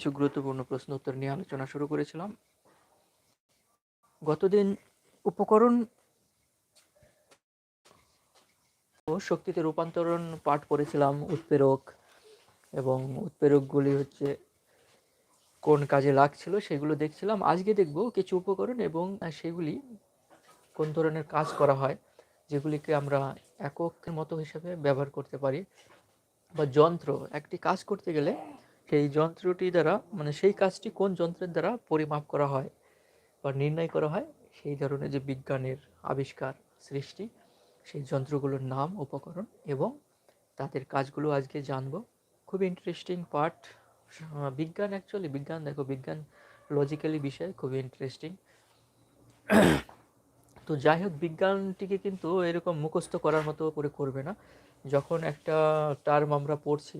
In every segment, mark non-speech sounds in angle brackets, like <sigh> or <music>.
কিছু গুরুত্বপূর্ণ প্রশ্ন উত্তর নিয়ে আলোচনা শুরু করেছিলাম। গতদিন উপকরণ ও শক্তিতে রূপান্তরণ পাঠ করেছিলাম উৎপ্রেরক এবং উৎপ্রেরকগুলি হচ্ছে কোন কাজে লাগছিল সেগুলো দেখছিলাম। আজকে দেখব কিছু উপকরণ এবং সেগুলি কোন ধরনের কাজ করা হয় যেগুলিকে আমরা এককের মতো হিসেবে ব্যবহার করতে পারি বা যন্ত্র একটি কাজ করতে গেলে সেই যন্ত্রটি দ্বারা মানে সেই কাজটি কোন যন্ত্রের দ্বারা পরিমাপ করা হয় বা নির্ণয় করা হয়? সেই ধরনের যে বিজ্ঞানের আবিষ্কার, সৃষ্টি, সেই যন্ত্রগুলোর নাম, উপকরণ এবং তাদের কাজগুলো আজকে জানব। খুব ইন্টারেস্টিং পার্ট বিজ্ঞান অ্যাকচুয়ালি বিজ্ঞান দেখো, বিজ্ঞান লজিক্যালি বিষয় খুবই ইন্টারেস্টিং তো যাই হোক, বিজ্ঞানটিকে কিন্তু এরকম মুখস্থ করার মতো করে করবে না। যখন একটা টার্ম আমরা পড়ছি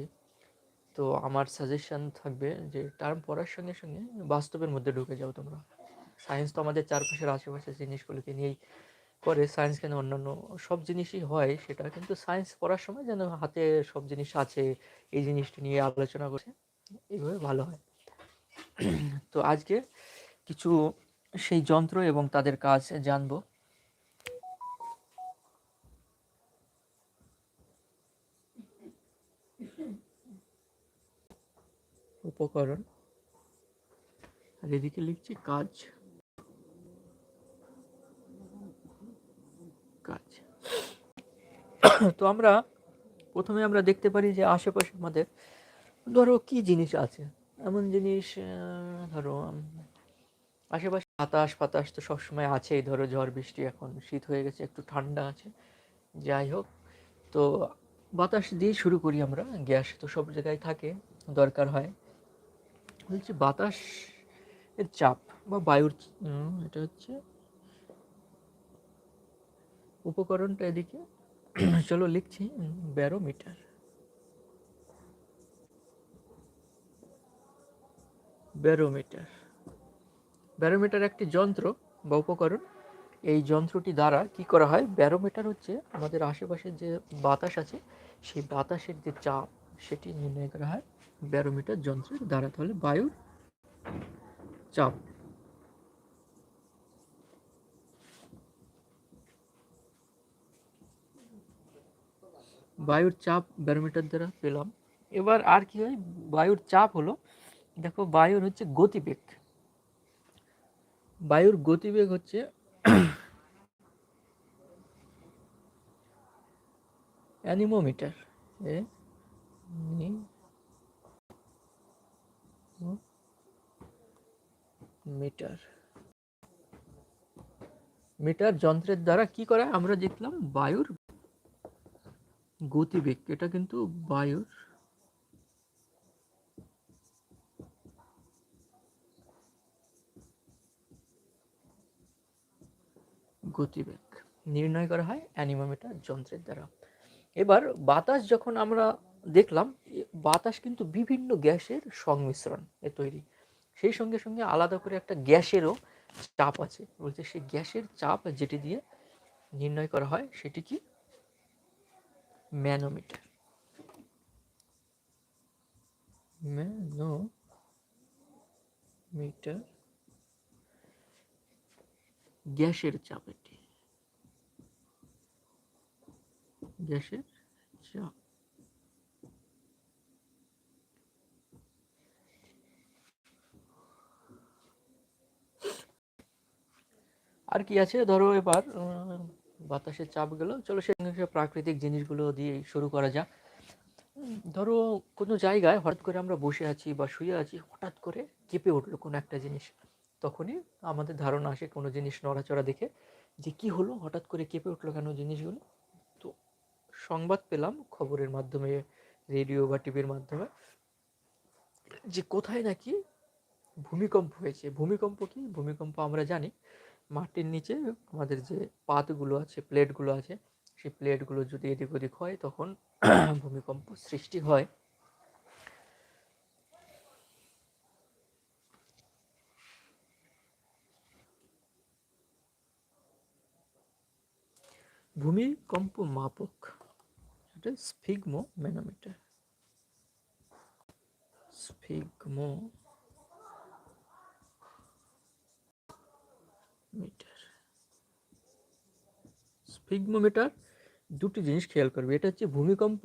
তো আমার সাজেশন থাকবে যে টার্ম পড়ার সঙ্গে সঙ্গে বাস্তবের মধ্যে ঢুকে যাও তোমরা। সায়েন্স তো আমাদের চারপাশের আশেপাশের জিনিসগুলোকে নিয়েই করে সায়েন্স কেন অন্যান্য সব জিনিসই হয় সেটা কিন্তু সায়েন্স পড়ার সময় যেন হাতে সব জিনিস আছে, এই জিনিসটা নিয়ে আলোচনা করছে, এইভাবে ভালো হয়। তো আজকে কিছু সেই যন্ত্র এবং তাদের কাজ জানব। উপকরণ। আর এদিকে লিখছি কাজ। কাজ। তো আমরা প্রথমে আমরা দেখতে পারি যে আশেপাশে আমাদের, ধরো কি জিনিস আছে? এমন জিনিস ধরো আশেপাশে বাতাস ফাতাস তো সবসময় আছেই। ধরো ঝড়, বৃষ্টি এখন শীত হয়ে গেছে, একটু ঠান্ডা আছে। যাই হোক, তো বাতাস দিয়ে শুরু করি আমরা। গ্যাস তো সব জায়গায় থাকে, দরকার হয়। বলছি বাতাস এর চাপ বা বায়ুর এটা হচ্ছে উপকরণটা এদিকে। <clears throat> চলো লিখছি ব্যারোমিটার। ব্যারোমিটার। ব্যারোমিটার একটি যন্ত্র বা উপকরণ। এই যন্ত্রটি দ্বারা কি করা হয়? ব্যারোমিটার হচ্ছে আমাদের আশেপাশের যে বাতাস আছে, সেই বাতাসের যে চাপ, সেটি নির্ণয় করা হয়। ব্যারোমিটার যন্ত্রের দ্বারা, তাহলে বায়ুর চাপ। বায়ুর চাপ ব্যারোমিটার দ্বারা পেলাম। এবার আর কি হয়? বায়ুর চাপ হলো, দেখো বায়ুর হচ্ছে গতিবেগ। বায়ুর গতিবেগ হচ্ছে অ্যানিমোমিটার এ মিটার। মিটার যন্ত্রের দ্বারা কি করা? আমরা দেখলাম বায়ুর গতিবেগ। এটা কিন্তু বায়ুর গতিবেগ নির্ণয় করা হয় অ্যানিমোমিটার যন্ত্রের দ্বারা। এবার বাতাস যখন আমরা দেখলাম বাতাস কিন্তু বিভিন্ন গ্যাসের সংমিশ্রণ এ তৈরি। সেই সঙ্গে সঙ্গে আলাদা করে একটা গ্যাসেরও চাপ আছে। বলছে সেই গ্যাসের চাপ যেটি দিয়ে নির্ণয় করা হয় সেটি কি? ম্যানোমিটার। ম্যানোমিটার। গ্যাসের চাপ এটি। গ্যাসের চাপ। আর কি আছে? ধরো এবার বাতাসের চাপ গেল, চলো সে প্রাকৃতিক জিনিসগুলো দিয়ে শুরু করা যাক। ধরো কোনো জায়গায় হঠাৎ করে আমরা বসে আছি বা শুয়ে আছি, হঠাৎ করে কেঁপে উঠল কোনো একটা জিনিস। তখনই আমাদের ধারণা আসে কোনো জিনিস নড়াচড়া দেখে যে কি হলো, হঠাৎ করে কেঁপে উঠল কেন জিনিসগুলো। তো সংবাদ পেলাম খবরের মাধ্যমে, রেডিও বা টিভির মাধ্যমে, যে কোথায় নাকি ভূমিকম্প হয়েছে। ভূমিকম্প কি? ভূমিকম্প আমরা জানি। মাটির নিচে আমাদের যে পাতগুলো আছে, প্লেটগুলো আছে, সেই প্লেটগুলো যদি এদিক ওদিক হয়, তখন <clears throat> ভূমিকম্প সৃষ্টি হয়। ভূমিকম্প মাপক, এটা sphygmomanometer sphygmometer. Sphygmometer দুটি জিনিস খেয়াল করবে। এটা হচ্ছে ভূমিকম্প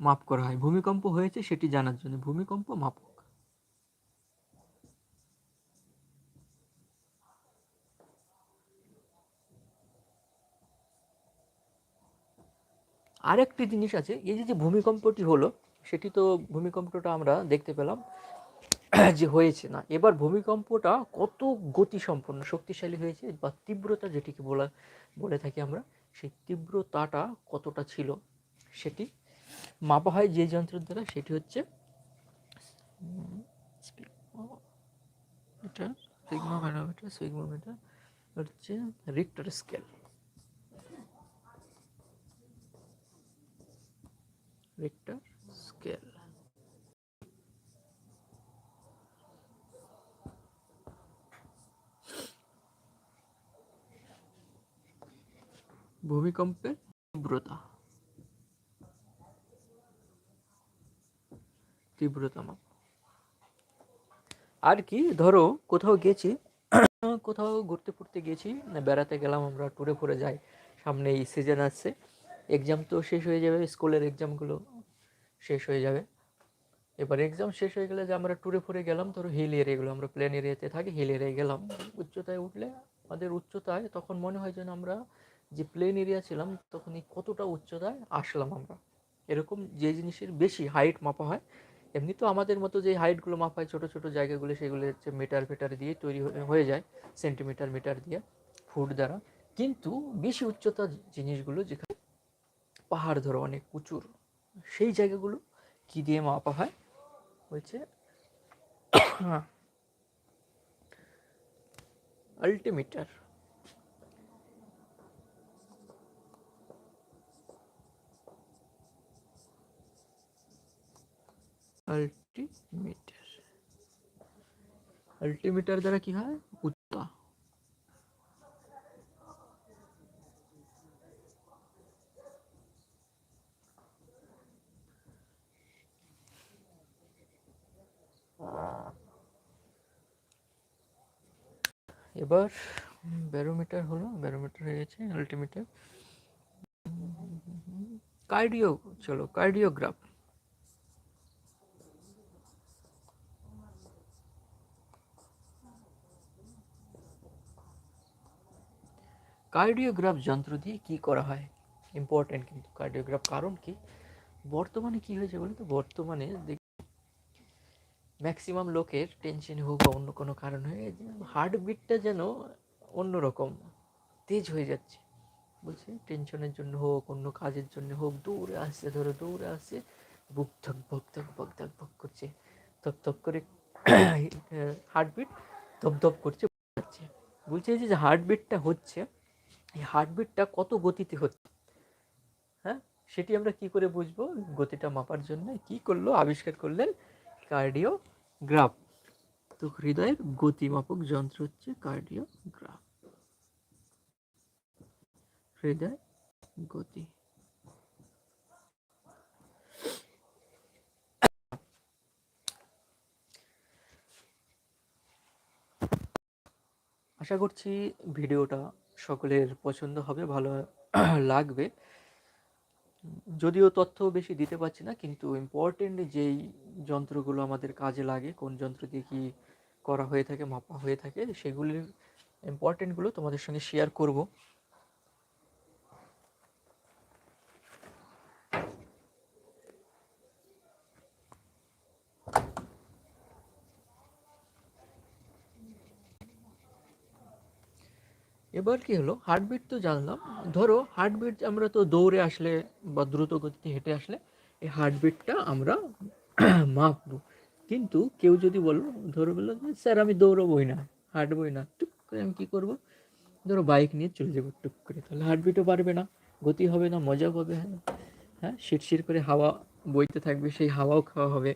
মাপ করা হয়। ভূমিকম্প হয়েছে সেটি জানার জন্য। ভূমিকম্প মাপক আরেকটি জিনিস আছে। এই যে যে ভূমিকম্পটি হলো, সেটি তো ভূমিকম্পটা আমরা দেখতে পেলাম। যে হয়েছে না, এবার ভূমিকম্পটা কত গতি সম্পন্ন শক্তিশালী হয়েছে বা তীব্রতা যেটিকে বলা, বলে থাকি আমরা, সেই তীব্রতাটা কতটা ছিল সেটি মাপা হয় যে যন্ত্রের দ্বারা, সেটি হচ্ছে এটা হচ্ছে রিক্টার স্কেল রিক্টার স্কেল ভূমিকম্পের তীব্রতা তীব্রতা মাপ আর কি, ধরো, কোথাও গেছি, <coughs> কোথাও ঘুরতে ফুরতে গেছি, বেড়াতে গেলাম আমরা ট্যুরে ফুরে যাই, সামনে এই সিজন আসছে এক্সাম তো শেষ হয়ে যাবে স্কুলের এক্সামগুলো শেষ হয়ে যাবে। এবার এক্সাম শেষ হয়ে গেলে যে আমরা ট্যুরে ফুরে গেলাম, ধরো হিল এরিয়াগুলো আমরা প্লেন এরিয়াতে থাকি হিল এরিয়ায় গেলাম, উচ্চতায় উঠলে আমাদের উচ্চতায় তখন মনে হয় যেন আমরা যে প্লেন এরিয়া ছিলাম তখন এই কতটা উচ্চতায় আসলাম আমরা। এরকম যে জিনিসের বেশি হাইট মাপা হয়, এমনি তো আমাদের মতো যে হাইটগুলো মাপা হয়, ছোটো ছোটো জায়গাগুলো, সেগুলো হচ্ছে মিটার ফিটার দিয়ে তৈরি হয়ে- যায় সেন্টিমিটার মিটার দিয়ে ফুট দ্বারা। কিন্তু বেশি উচ্চতা জিনিসগুলো যেখানে পাহাড় ধরো অনেক উঁচুর, সেই জায়গাগুলো কি দিয়ে মাপা হয়? হচ্ছে <coughs> আল্টিমিটার আল্টিমিটার। আল্টিমিটার দ্বারা কি হয়? উচ্চতা এবার ব্যারোমিটার হলো, ব্যারোমিটার হয়ে গেছে আল্টিমিটার। কার্ডিও, চলো, কার্ডিওগ্রাফ। কার্ডিওগ্রাফ যন্ত্র দিয়ে কি করা হয়? ইম্পর্টেন্ট কিন্তু। কার্ডিওগ্রাফ কারণ কি? বর্তমানে কি হয়েছে বলতো বর্তমানে ম্যাক্সিমাম লোকের টেনশন হোক বা অন্য কোনো কারণ হয়ে হার্টবিটটা যেন অন্যরকম। তেজ হয়ে যাচ্ছে। বলছে টেনশনের জন্য হোক, অন্য কাজের জন্য হোক, দৌড়ে আসছে, ধরো দৌড়ে আসছে, বুক ধক ভক ধক ভক ধক ভক করছে। ধপ ধপ করে <coughs> হার্টবিট ধপ ধপ করছে বলছে যে হার্টবিটটা হচ্ছে এই হার্টবিটটা কত গতিতে হচ্ছে? হ্যাঁ? সেটি আমরা কি করে বুঝব? গতিটা মাপার জন্য কি করল? আবিষ্কার করলেন কার্ডিওগ্রাফ। তো হৃদয়ের গতিমাপক যন্ত্র হচ্ছে কার্ডিওগ্রাফ। হৃদয়, গতি। আশা করছি ভিডিওটা সকলের পছন্দ হবে, ভালো <clears throat> লাগবে। যদিও তথ্য বেশি দিতে পারছি না, কিন্তু ইম্পর্টেন্ট যেই যন্ত্রগুলো আমাদের কাজে লাগে, কোন যন্ত্র দিয়ে কী করা হয়ে থাকে, মাপা হয়ে থাকে, সেগুলির ইম্পর্টেন্টগুলো তোমাদের সঙ্গে শেয়ার করব। এবার কি হলো? হার্টবিট তো জানলাম। ধরো হার্টবিট আমরা তো দৌড়ে আসলে বা দ্রুত গতিতে হেঁটে আসলে এই হার্টবিটটা আমরা <clears throat> মাপবো। কিন্তু কেউ যদি বলো, ধরো বলল স্যার, আমি দৌড়বই না, হাঁটবই না। টুক করে আমি কী করব? ধরো বাইক নিয়ে চলে যাব টুক করে। তাহলে হার্টবিটও পারবে না, গতি হবে না মজা হবে হ্যাঁ শিরশির করে হাওয়া বইতে থাকবে, সেই হাওয়াও খাওয়া হবে।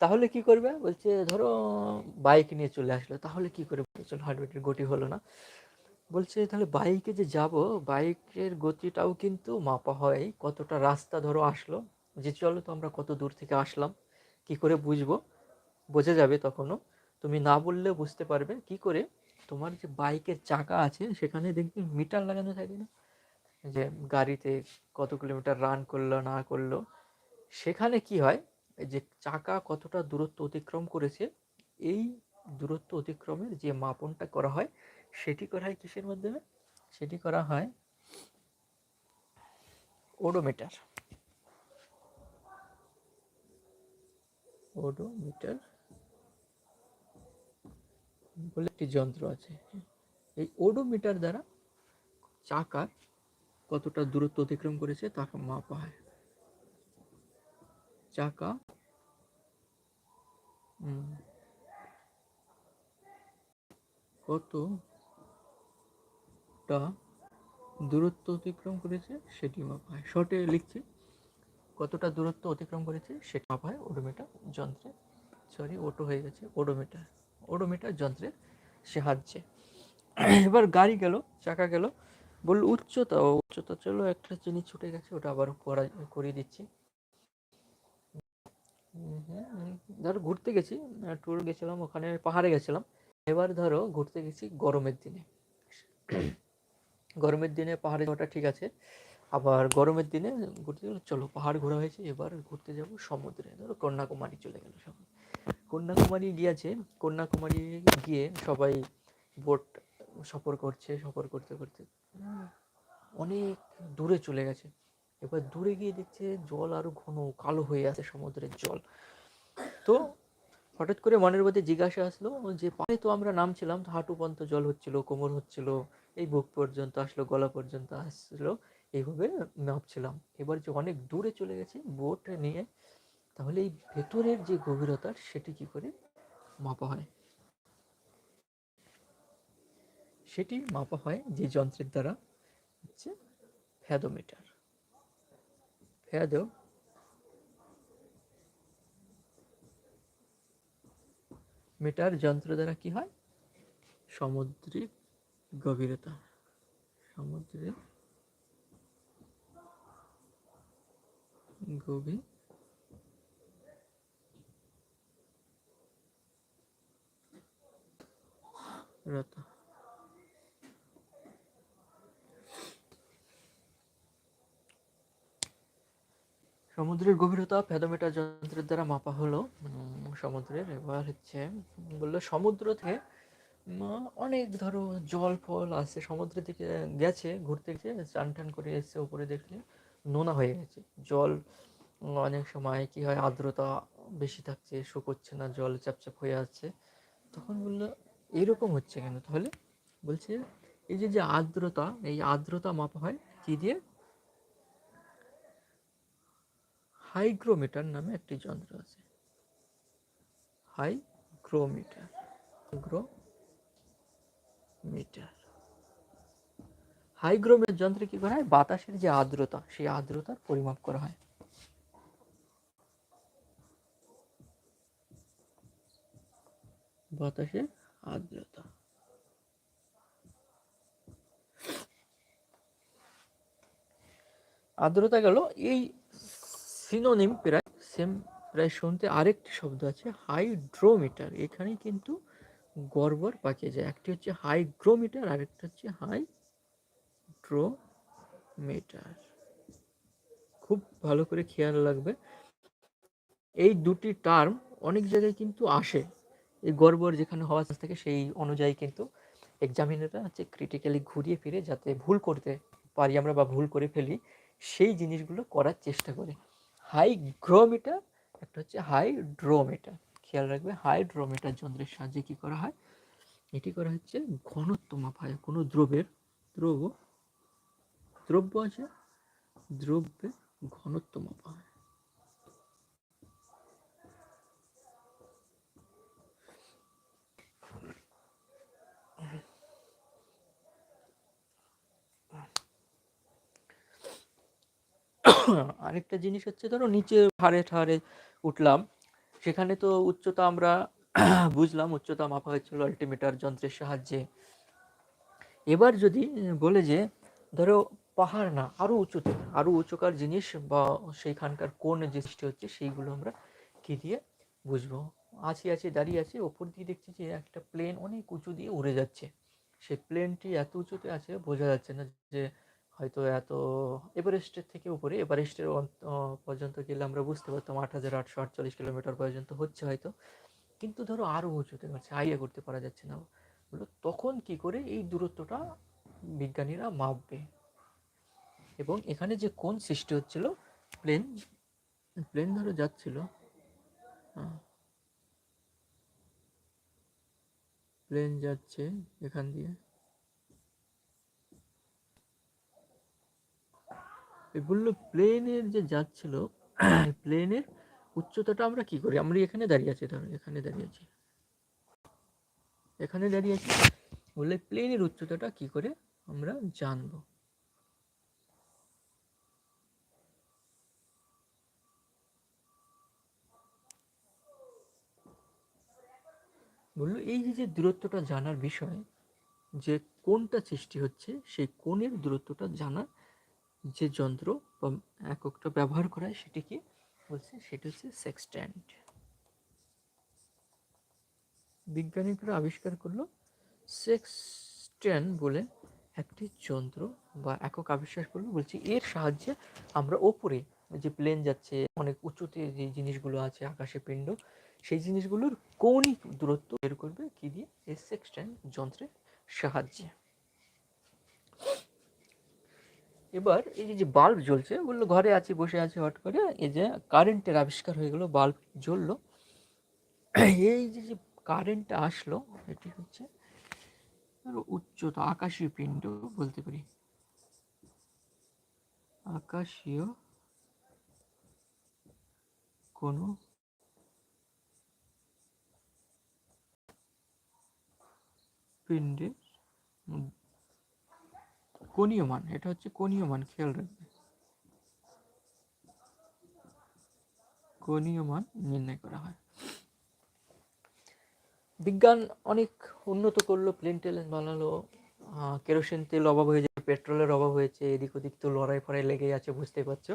তাহলে কি করবে? বলছে, ধরো বাইক নিয়ে চলে আসলো, তাহলে কি করে? চলো হার্টবিটের গতি হলো না। বলছে, তাহলে বাইকে যে যাব বাইকের গতিটাও কিন্তু মাপা হয়, কতটা রাস্তা ধরো আসলো। যে চলো তো আমরা কত দূর থেকে আসলাম, কি করে বুঝব? বোঝা যাবে তখনও। তুমি না বললেও বুঝতে পারবে। কি করে? তোমার যে বাইকের চাকা আছে, সেখানে দেখবে মিটার লাগানো থাকে না? যে গাড়িতে কত কিলোমিটার রান করল, না করল, সেখানে কি হয়? যে চাকা কতটা দূরত্ব অতিক্রম করেছে, এই দূরত্ব অতিক্রমের যে মাপনটা করা হয়, সেটি করা হয় কিসের মাধ্যমে? সেটি করা হয় ওডোমিটার। ওডোমিটার বলে একটি যন্ত্র আছে। এই ওডোমিটার দ্বারা চাকার কতটা দূরত্ব অতিক্রম করেছে তাকে মাপা হয়। চাকা কতটা দূরত্ব অতিক্রম করেছে সেটি মাপা হয় শর্টে লিখছি। কতটা দূরত্ব অতিক্রম করেছে সেটা মাপা হয় ওডোমিটার যন্ত্রে। সরি ওটো হয়ে গেছে। ওডোমিটার ওডোমিটার যন্ত্রের সাহায্যে এবার গাড়ি গেল চাকা গেল। বলল উচ্চতা উচ্চতা চলো একটা জিনিস ছুটে গেছে ওটা আবার করা করিয়ে দিচ্ছি। ধরো ঘুরতে গেছি ট্যুর গেছিলাম, ওখানে পাহাড়ে গেছিলাম। এবার ধরো ঘুরতে গেছি গরমের দিনে। গরমের দিনে পাহাড়ে যাওয়াটা ঠিক আছে, আবার গরমের দিনে ঘুরতে গেলে চলো পাহাড় ঘোরা হয়েছে, এবার ঘুরতে যাব সমুদ্রে। ধরো কন্যাকুমারী চলে গেল সবাই। কন্যাকুমারী গিয়েছে, কন্যাকুমারী গিয়ে সবাই বোট সফর করছে, সফর করতে করতে অনেক দূরে চলে গেছে। এবার দূরে গিয়ে দেখছে জল আরও ঘন, কালো হয়ে আছে সমুদ্রের জল। তো হঠাৎ করে মনের মধ্যে জিজ্ঞাসা আসলো যে পায়ে তো আমরা নামছিলাম হাঁটু পর্যন্ত জল হচ্ছিল, কোমর হচ্ছিল, এই বুক পর্যন্ত আসলো, গলা পর্যন্ত আসলো, এইভাবে নামছিলাম। এবার যে অনেক দূরে চলে গেছে বোট নিয়ে, তাহলে এই ভেতরের যে গভীরতা, সেটি কি করে মাপা হয়? সেটি মাপা হয় যে যন্ত্রের দ্বারা, হচ্ছে ফ্যাদোমিটার। ফ্যাদো মিটার যন্ত্র দ্বারা কি হয়? সমুদ্রিক গভীরতা। সমুদ্রের গভীরতা সমুদ্রের গভীরতা ফেদোমিটার যন্ত্রের দ্বারা মাপা হলো সমুদ্রের এবার হচ্ছে, বলল সমুদ্র থেকে অনেক ধরো জল, ফল আছে সমুদ্রের দিকে গেছে, ঘুরতে গেছে চান টান করে এসছে উপরে দেখলে নোনা হয়ে গেছে। জল অনেক সময় কি হয়, আর্দ্রতা বেশি থাকছে শুকোচ্ছে না, জল চাপচাপ হয়ে আসছে। তখন বলল এইরকম হচ্ছে কেন? তাহলে বলছে, এই যে যে আর্দ্রতা, এই আর্দ্রতা মাপা হয় কি দিয়ে? হাইগ্রোমিটার নামে একটি যন্ত্র আছে। হাইগ্রোমিটার। গ্রোমিটার হাইগ্রোমিটার যন্ত্রে কি করা হয়? বাতাসের যে আর্দ্রতা, সেই আর্দ্রতার পরিমাপ করা হয়। বাতাসের আর্দ্রতা। আর্দ্রতা গেল এই সিনোনিম প্রায় সেম প্রায় শুনতে আরেকটি শব্দ আছে হাইড্রোমিটার এখানে কিন্তু গড়বড় পাকিয়ে যায়। একটি হচ্ছে হাইগ্রোমিটার আরেকটা হচ্ছে হাই ড্রোমিটার খুব ভালো করে খেয়াল লাগবে এই দুটি টার্ম অনেক জায়গায় কিন্তু আসে। এই গড়বড় যেখানে হওয়া থাকে, সেই অনুযায়ী কিন্তু এক্সামিনাররা হচ্ছে ক্রিটিক্যালি ঘুরিয়ে ফিরে যাতে ভুল করতে পারি আমরা বা ভুল করে ফেলি, সেই জিনিসগুলো করার চেষ্টা করে। হাইগ্রোমিটার, একটা হচ্ছে হাইড্রোমিটার। খেয়াল রাখবে, হাইড্রোমিটার যন্ত্রের সাহায্যে কী করা হয়? এটি করা হচ্ছে ঘনত্ব মাপা হয় কোনো দ্রব্যের দ্রব্য দ্রব্য আছে দ্রব্যের ঘনত্ব মাপা হয়। আরেকটা জিনিস হচ্ছে, ধরো নিচে ঠাড়ে ঠাড়ে উঠলাম, সেখানে তো উচ্চতা আমরা <clears throat> বুঝলাম, উচ্চতা মাপা হয়েছিল আল্টিমিটার যন্ত্রের সাহায্যে। এবার যদি বলে যে, ধরো পাহাড় না আরও উঁচুতে আরও উঁচুকার জিনিস বা সেইখানকার কোন যে সৃষ্টি হচ্ছে, সেইগুলো আমরা কী দিয়ে বুঝব? আছি আছি, দাঁড়িয়ে আছি, ওপর দিয়ে দেখছি যে একটা প্লেন অনেক উঁচু দিয়ে উড়ে যাচ্ছে। সেই প্লেনটি এত উঁচুতে আছে, বোঝা যাচ্ছে না যে হয়তো এত এভারেস্টের থেকে উপরে, এভারেস্টের পর্যন্ত গেলে আমরা বুঝতে পারতাম আট হাজার আটশো আটচল্লিশ কিলোমিটার পর্যন্ত হচ্ছে হয়তো। কিন্তু ধরো আরও উঁচুতে হচ্ছে আইডিয়া করতে পারা যাচ্ছে না। বলল তখন কি করে এই দূরত্বটা বিজ্ঞানীরা মাপবে? এবং এখানে যে কোন সৃষ্টি হচ্ছিল, প্লেন প্লেন ধরো যাচ্ছিল প্লেন যাচ্ছে এখান দিয়ে। বলল প্লেনের যে যাচ্ছিল প্লেনের উচ্চতাটা আমরা কি করি? আমরা এখানে দাঁড়িয়ে আছি ধরো এখানে দাঁড়িয়ে আছি। এখানে দাঁড়িয়ে আছি বললে প্লেনের উচ্চতাটা কি করে আমরা জানব? বলল, এই যে দূরত্বটা জানার বিষয়, যে কোনটা সৃষ্টি হচ্ছে, সেই কোণের দূরত্বটা জানার যে যন্ত্র বা এককটা ব্যবহার করা হয় সেটি কি বলছে, সেটি হচ্ছে সেক্সট্যান্ট বিজ্ঞানীরা আবিষ্কার করল সেক্সট্যান্ট বলে একটি যন্ত্র বা একক আবিষ্কার করল, বলছি এর সাহায্যে আমরা ওপরে যে প্লেন যাচ্ছে, অনেক উঁচুতে যে জিনিসগুলো আছে, আকাশে পিণ্ড, সেই জিনিসগুলোর কৌণিক দূরত্ব বের করবে, কি দিয়ে? এই সেক্সট্যান্ট যন্ত্রের সাহায্যে। এবার এই যে বাল্ব জ্বলছে বলল, ঘরে আছি, বসে আছি। হট করে এই যে কারেন্টের আবিষ্কার হয়ে গেলো বাল্ব জ্বললো। এই যে যে কারেন্টটা আসলো, এটি হচ্ছে উচ্চতা, আকাশীয় পিণ্ড বলতে পারি। আকাশীয় কোনো পিণ্ডের কোণীয় মান, এটা হচ্ছে কোণীয় মান, খেয়াল রাখবে। কোণীয় মান নির্ণয় করা হয়। বিজ্ঞান অনেক উন্নত করল প্লেন টেল বানালো কেরোসিন তেল অভাব হয়ে যায় পেট্রোলের অভাব হয়েছে, এদিক ওদিক তো লড়াই ফড়াই লেগেই আছে, বুঝতেই পারছ।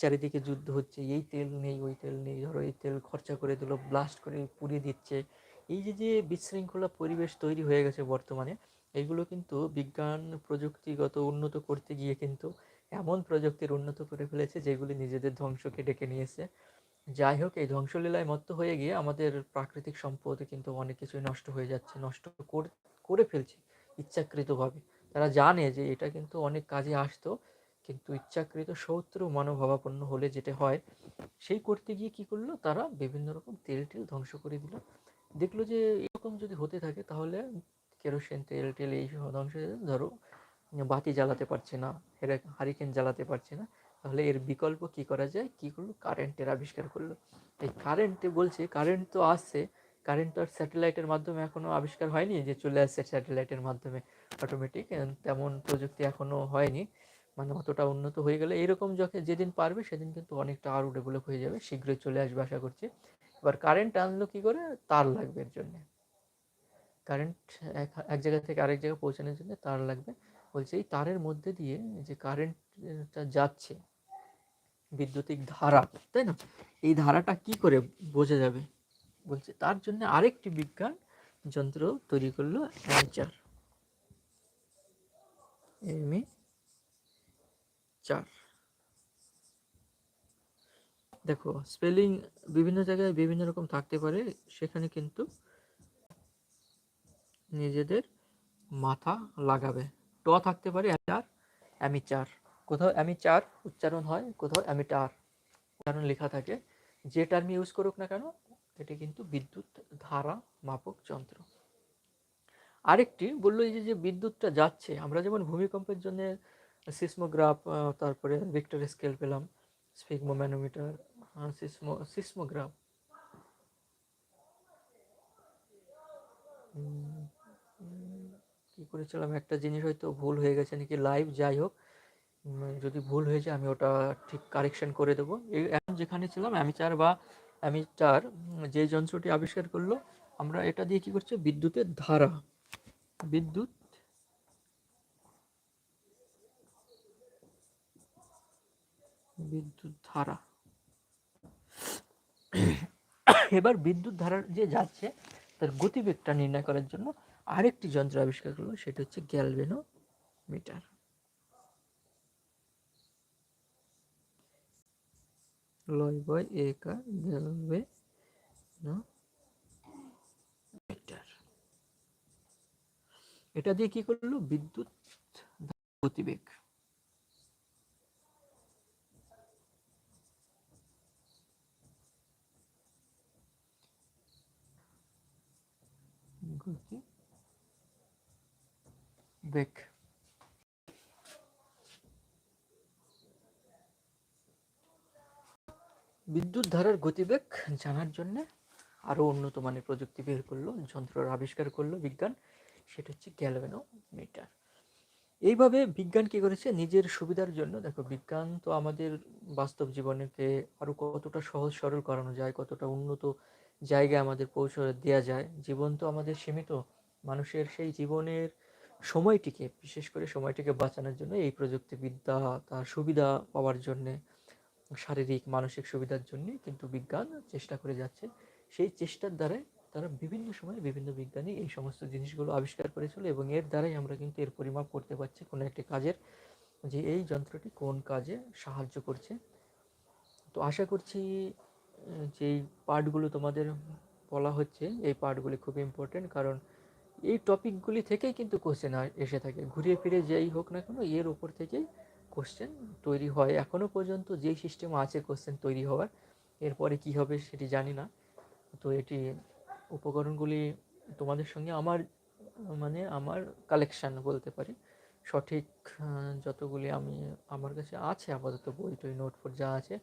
চারিদিকে যুদ্ধ হচ্ছে, এই তেল নেই, ওই তেল নেই, ধরো এই তেল খরচা করে দিল ব্লাস্ট করে পুড়িয়ে দিচ্ছে। এই যে যে বিশৃঙ্খলা পরিবেশ তৈরি হয়ে গেছে বর্তমানে এগুলো কিন্তু বিজ্ঞান প্রযুক্তিগত উন্নত করতে গিয়ে কিন্তু এমন প্রযুক্তির উন্নত করে ফেলেছে যেগুলি নিজেদের ধ্বংসকে ডেকে নিয়েছে। যাই হোক এই ধ্বংসলীলায় মত্ত হয়ে গিয়ে আমাদের প্রাকৃতিক সম্পদ কিন্তু অনেক কিছুই নষ্ট হয়ে যাচ্ছে, নষ্ট করে ফেলছে ইচ্ছাকৃতভাবে। তারা জানে যে এটা কিন্তু অনেক কাজে আসতো, কিন্তু ইচ্ছাকৃত শত্রু মনোভাবাপন্ন হলে যেটা হয়, সেই করতে গিয়ে কি করল? তারা বিভিন্ন রকম তেল টেল ধ্বংস করে দিল। দেখল যে এরকম যদি হতে থাকে, তাহলে কেরোসিন, তেল, টেল এই ধ্বংস। ধরো বাতি জ্বালাতে পারছে না হারিকেন জ্বালাতে পারছে না, তাহলে এর বিকল্প কি করা যায়? কি করল? কারেন্টের আবিষ্কার করল। এই কারেন্টে বলছে, কারেন্ট তো আসছে, কারেন্ট তো আর স্যাটেলাইটের মাধ্যমে এখনও আবিষ্কার হয়নি যে চলে আসছে স্যাটেলাইটের মাধ্যমে। অটোমেটিক তেমন প্রযুক্তি এখনও হয়নি মানে অতটা উন্নত হয়ে গেলে এরকম যখন যেদিন পারবে সেদিন কিন্তু অনেকটা আরও ডেভেলপ হয়ে যাবে, শীঘ্রই চলে আসবে আশা করছি। এবার কারেন্ট আনলো কী করে? তার লাগবে এর জন্য। কারেন্ট এক এক জায়গা থেকে আরেক জায়গায় পৌঁছানোর জন্য তার লাগবে। বলছে এই তারের মধ্যে দিয়ে যে কারেন্টটা যাচ্ছে, বিদ্যুতিক ধারা, তাই না? এই ধারাটা কি করে বোঝা যাবে? বলছে তার জন্য আরেকটি বিজ্ঞান যন্ত্র তৈরি করল অ্যামিচার। এমি চার দেখো স্পেলিং বিভিন্ন জায়গায় বিভিন্ন রকম থাকতে পারে, সেখানে কিন্তু নিজেদের মাথা লাগাবে। ট থাকতে পারে অ্যামিটার অ্যামিচার। কোথাও অ্যামিচার উচ্চারণ হয়, কোথাও অ্যামিটার। উচ্চারণ লেখা থাকে। যে টার্ম ইউজ করুক না কেন, এটি কিন্তু বিদ্যুৎ ধারা মাপক যন্ত্র। আরেকটি বলল এই যে যে বিদ্যুৎটা যাচ্ছে, আমরা যেমন ভূমিকম্পের জন্য সিসমোগ্রাফ তারপরে ভিক্টর স্কেল পেলাম স্পিগমোম্যানোমিটার সিসমো, সিসমোগ্রাফ। কি করেছিলাম? একটা জিনিস হয়তো ভুল হয়ে গেছে নাকি লাইভ যাই হোক। যদি ভুল হয়ে যায় আমি ওটা ঠিক কারেকশন করে দেবো। এখন যেখানে ছিলাম আমি চার বা আমি চার যে যন্ত্রটি আবিষ্কার করল, আমরা এটা দিয়ে কি করছি? বিদ্যুতের ধারা। বিদ্যুৎ বিদ্যুৎ ধারা। এবার বিদ্যুৎ ধারা যে যাচ্ছে, তার গতিবেগটা নির্ণয় করার জন্য আরেকটি যন্ত্র আবিষ্কার করল, সেটা হচ্ছে গ্যালভেনো মিটার লয় বয় একা মিটার এটা দিয়ে কি করল? বিদ্যুৎ গতিবেগ গতি বেগ বিদ্যুৎ ধারার গতিবেগ জানার জন্য আরও উন্নত মানের প্রযুক্তি বের করল, যন্ত্রের আবিষ্কার করল বিজ্ঞান, সেটা হচ্ছে গ্যালভেনোমিটার এইভাবে বিজ্ঞান কি করেছে? নিজের সুবিধার জন্য। দেখো, বিজ্ঞান তো আমাদের বাস্তব জীবনকে আরও কতটা সহজ সরল করানো যায়, কতটা উন্নত জায়গায় আমাদের পৌঁছে দেওয়া যায়। জীবন তো আমাদের সীমিত। মানুষের সেই জীবনের সময়টিকে, বিশেষ করে সময়টিকে বাঁচানোর জন্য এই প্রযুক্তিবিদ্যা তার সুবিধা পাওয়ার জন্যে, শারীরিক, মানসিক সুবিধার জন্যে কিন্তু বিজ্ঞান চেষ্টা করে যাচ্ছে। সেই চেষ্টার দ্বারাই তারা বিভিন্ন সময়ে বিভিন্ন বিজ্ঞানী এই সমস্ত জিনিসগুলো আবিষ্কার করেছিল এবং এর দ্বারাই আমরা কিন্তু এর পরিমাপ করতে পারছি কোনো একটি কাজের যে এই যন্ত্রটি কোন কাজে সাহায্য করছে। তো আশা করছি যেই পার্টগুলো তোমাদের বলা হচ্ছে, এই পার্টগুলি খুব ইম্পর্টেন্ট কারণ এই টপিকগুলি থেকেই কিন্তু কোশ্চেন এসে থাকে। ঘুরিয়ে ফিরে যেই হোক না কেন, এর ওপর থেকেই কোশ্চেন তৈরি হয়। এখনও পর্যন্ত যেই সিস্টেম আছে কোশ্চেন তৈরি হওয়ার, এরপরে কি হবে সেটি জানি না। তো এটি উপকরণগুলি তোমাদের সঙ্গে আমার মানে আমার কালেকশান বলতে পারি। সঠিক যতগুলি আমি, আমার কাছে আছে আপাতত বই, টই নোট ফোট যা আছে,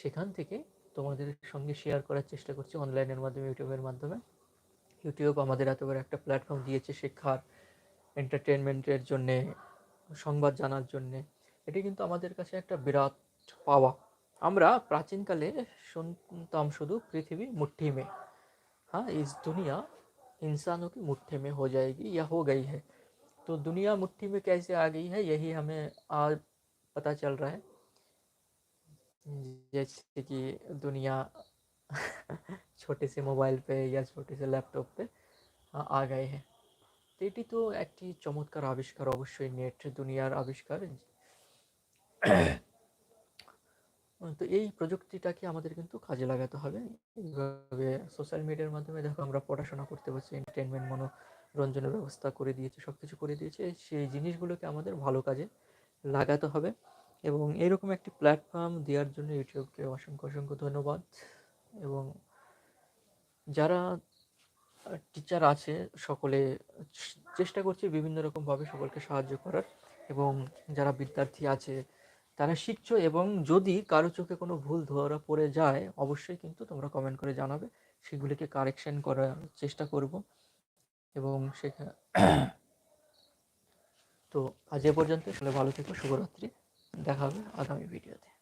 সেখান থেকে তোমাদের সঙ্গে শেয়ার করার চেষ্টা করছি অনলাইনের মাধ্যমে ইউটিউবের মাধ্যমে। ইউটিউব আমাদের এত বড় একটা প্ল্যাটফর্ম দিয়েছে শিক্ষার এন্টারটেনমেন্টের জন্যে সংবাদ জানার জন্যে এটি কিন্তু আমাদের কাছে একটা বিরাট পাওয়া আমরা প্রাচীনকালে শুনতাম শুধু পৃথিবী মুঠি মে हाँ इस दुनिया इंसानों की मुट्ठी में हो जाएगी या हो गई है तो दुनिया मुट्ठी में कैसे आ गई है यही हमें आज पता चल रहा है जैसे कि दुनिया <laughs> छोटे से মোবাইল पे या छोटे से ল্যাপটপ पे आ गए हैं তো এটি তো একটি চমৎকার আবিষ্কার অবশ্যই নেট দুনিয়ার আবিষ্কার তো এই প্রযুক্তিটাকে আমাদের কিন্তু কাজে লাগাতে হবে এইভাবে সোশ্যাল মিডিয়ার মাধ্যমে দেখো আমরা পড়াশোনা করতে পারছি এন্টারটেনমেন্ট মনোরঞ্জনের ব্যবস্থা করে দিয়েছে সব কিছু করে দিয়েছে সেই জিনিসগুলোকে আমাদের ভালো কাজে লাগাতে হবে এবং এইরকম একটি প্ল্যাটফর্ম দেওয়ার জন্য ইউটিউবকে অসংখ্য অসংখ্য ধন্যবাদ এবং যারা টিচার আছে, সকলে চেষ্টা করছে বিভিন্ন রকমভাবে সকলকে সাহায্য করার এবং যারা বিদ্যার্থী আছে, তারা শিখছো এবং যদি কারও চোখে কোনো ভুল ধরা পড়ে যায়, অবশ্যই কিন্তু তোমরা কমেন্ট করে জানাবে। সেগুলিকে কারেকশন করার চেষ্টা করব এবং সেখানে তো আজ এ পর্যন্ত আসলে ভালো থেকো, শুভরাত্রি। দেখা হবে আগামী ভিডিওতে